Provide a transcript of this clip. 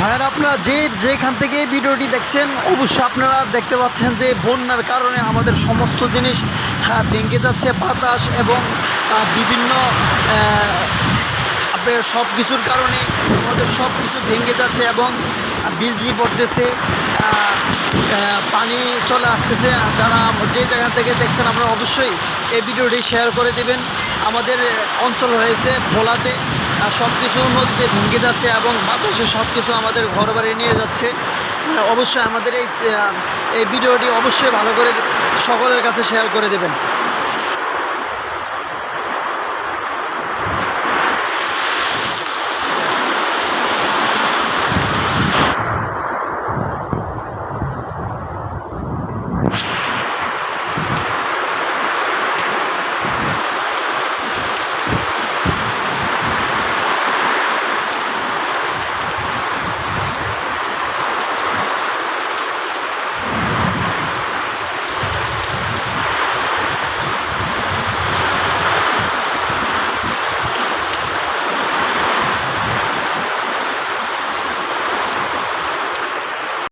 ভাইয়ারা আপনারা যে যেখান থেকে ভিডিওটি দেখছেন অবশ্যই আপনারা দেখতে পাচ্ছেন যে বন্যার কারণে আমাদের সমস্ত জিনিস হ্যাঁ, ভেঙে যাচ্ছে বাতাস এবং বিভিন্ন আপনার সব কিছুর কারণে আমাদের সব কিছু ভেঙে যাচ্ছে এবং বিজলি পড়তেছে পানি চলে আসতেছে। যারা যে জায়গা থেকে দেখছেন আপনারা অবশ্যই এই ভিডিওটি শেয়ার করে দেবেন। আমাদের অঞ্চল হয়েছে ভোলাতে। সব কিছু নদীতে ভেঙে যাচ্ছে এবং বাতাসে সব কিছু আমাদের ঘর বাড়ি নিয়ে যাচ্ছে। অবশ্যই আমাদের এই এই ভিডিওটি অবশ্যই ভালো করে সকলের কাছে শেয়ার করে দেবেন।